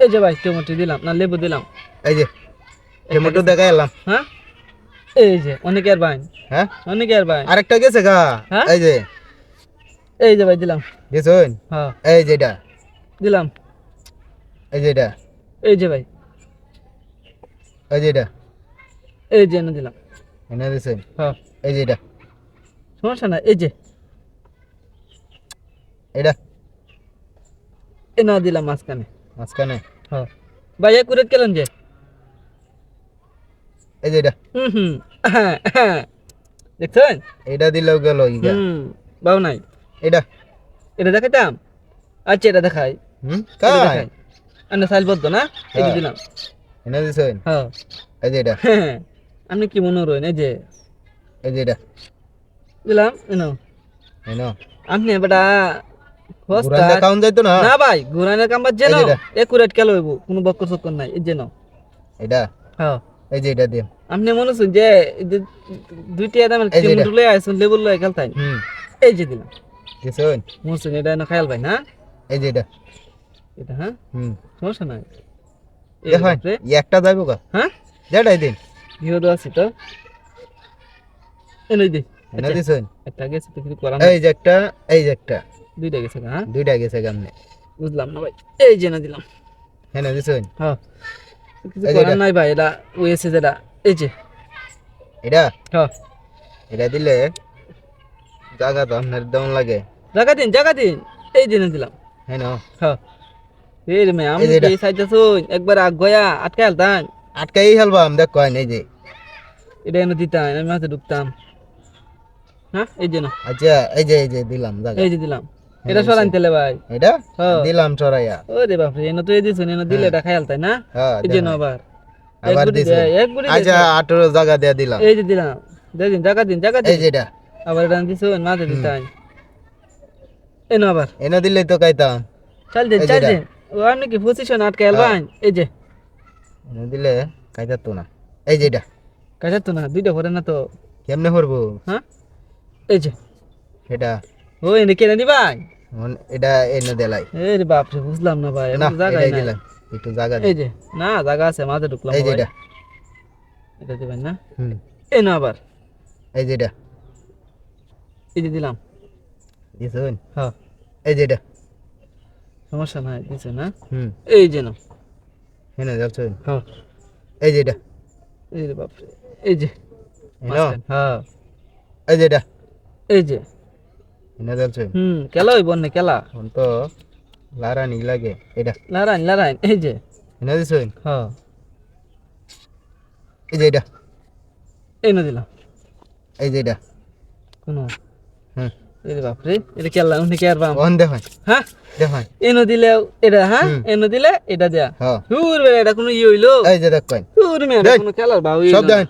এই যে ভাই টমেটো দিলাম না লেবু দিলাম। এই যে টমেটো দেখা এলাম। হ্যাঁ? এই যে অনেকের ভাই। হ্যাঁ? অনেকের বাইন আরেকটা গেছে গা। হ্যাঁ? এই যে। এই যে ভাই দিলাম। গেছুন হ্যাঁ। এই যে এটা। দিলাম। এই যে এটা। এই যে ভাই। এই যে এটা। এই যে এনে দিলাম। এনে দিছেন হ্যাঁ। এই যে এটা। সমস্যা না এই যে। এটা। এনা দিলাম মাঝখানে। মাঝখানে হ্যাঁ। ভাই কুরেট কেলেন যে? এই যে এটা। হুম হুম হ্যাঁ হ্যাঁ। দেখছেন? এটা দিলেও গেল ইগা হুম বাবু নাই। এটা। এটা দেখাইতাম? আচ্ছা এটা দেখাই। হুম কাই? আন্না সাইল বদ্ধ না? এই হ্যাঁ। দিলাম। এনে দিছেন? হ্যাঁ। এই যে এটা। আপনি কি মনে রয়েন এই যে? এই যে এটা। দিলাম এনো। এনো। আপনি বেটা ঘুরান যাইতো না? না ভাই ঘুরানের কামবার যেন একুরেট কেন হইব কোনো বক্কর চক্কর নাই এই যেন এটা? হ্যাঁ। এই যে এটা দিম আপনি মনে হচ্ছেন যে দুইটি আদামের এই যে এটা। লেবুল লয় খেলতাই। এই যে দিলাম। দিছেন মনে এটা এনে খায়াল ভাই না? এই যে এটা। এটা হ্যাঁ? হুম। সমস্যা নাই। দেখেন একটা যাইবো হ্যাঁ? যেটাই দিন। ভিডিও আছি তো। এনে দি। এনে দিছেন একটা গেছে তো কিছু করার এই যে একটা এই যে একটা। দুইটা গেছে হ্যাঁ? দুইটা গেছে গামনে বুঝলাম না ভাই এই যে না দিলাম। এনে দিছেন? হ্যাঁ। কিছু করার নাই ভাই এটা যেটা এই যে। এটা? হ্যাঁ। এটা দিলে জায়গা তো আপনার দেওয়ান লাগে। জায়গা দিন জায়গা দিন। এই দিনে দিলাম। হ্যাঁ না হ্যাঁ। এই রে আমি এই সাইডটা শুন একবার আগ গয়া আটকে আলতাম আটকাই হেলবাম দেখ কয় এই যে। এটা এনে দিতাম আমি মাঝে ঢুকতাম। হ্যাঁ এই যে না। আচ্ছা এই যে এই যে দিলাম এই যে দিলাম। এটা সরান তেলে ভাই। এটা? হ্যাঁ। দিলাম চড়াইয়া। ওরে বাপরে এনে তো এই দিছ এনে দিলে এটা খায়াল তাই না? হ্যাঁ এই যে দেখেন। না আবার এক আবার গুটি দিছে। দে, এক গুটি আচ্ছা আঠেরো জায়গা দিয়ে দিলাম। এই যে দিলাম। দে দিন জায়গা দিন জায়গা এই দিন। এটা। আবার এটা দিছ মাঝে দিতাম। এই আবার। এনে দিলে তো খাইতাম। চাল দিন এই যে দিন ও আপনি কি পজিশন আটকে আলবান এই যে। এনে দিলে খাইতাম তো না। এই যে এটা। কাজা তো না দুইটা করে না তো। কেমনে করব হ্যাঁ? এই যে। এটা। ও এনে কেনে দিবাই? এটা এনে দিলাই এই রে বাপরে বুঝলাম না ভাই না এটাই নাই। দিলাম একটু জায়গা এই যে না জায়গা আছে মাঝে ঢুকলাম এই যে এটা। এটা দিবেন না? হুম। এই না আবার। এই যে এটা। এই যে দিলাম। দিছুন হ্যাঁ। এই যে এটা। সমস্যা নাই দিছে না? হুম। এই যে না। এনে যাচ্ছুন হ্যাঁ। এই যে এটা। এই রে বাপরে এই যে। হ্যাঁ। এই যে এটা। এই যে। এনে যাচ্ছুন হুম কেলা হইব না কেলা? এখন তো লারানি লাগে এটা লারাইন লারাইন এই যে। এনে দিছুন হ্যাঁ এই যে এটা এই না দিলাম এই যে এটা কোনো। বাপরে এটা কেলা উনি কে আর বাম। ওখান দেখুন হ্যাঁ দেখুন এনো দিলে এটা হ্যাঁ হুম। এনো দিলে এটা দেয়া। হুর বেড়া এটা কোনো ইয়ে হইল এই যে দেখুন হুর মেয়ে কোনো খেলার বাউ সব দেন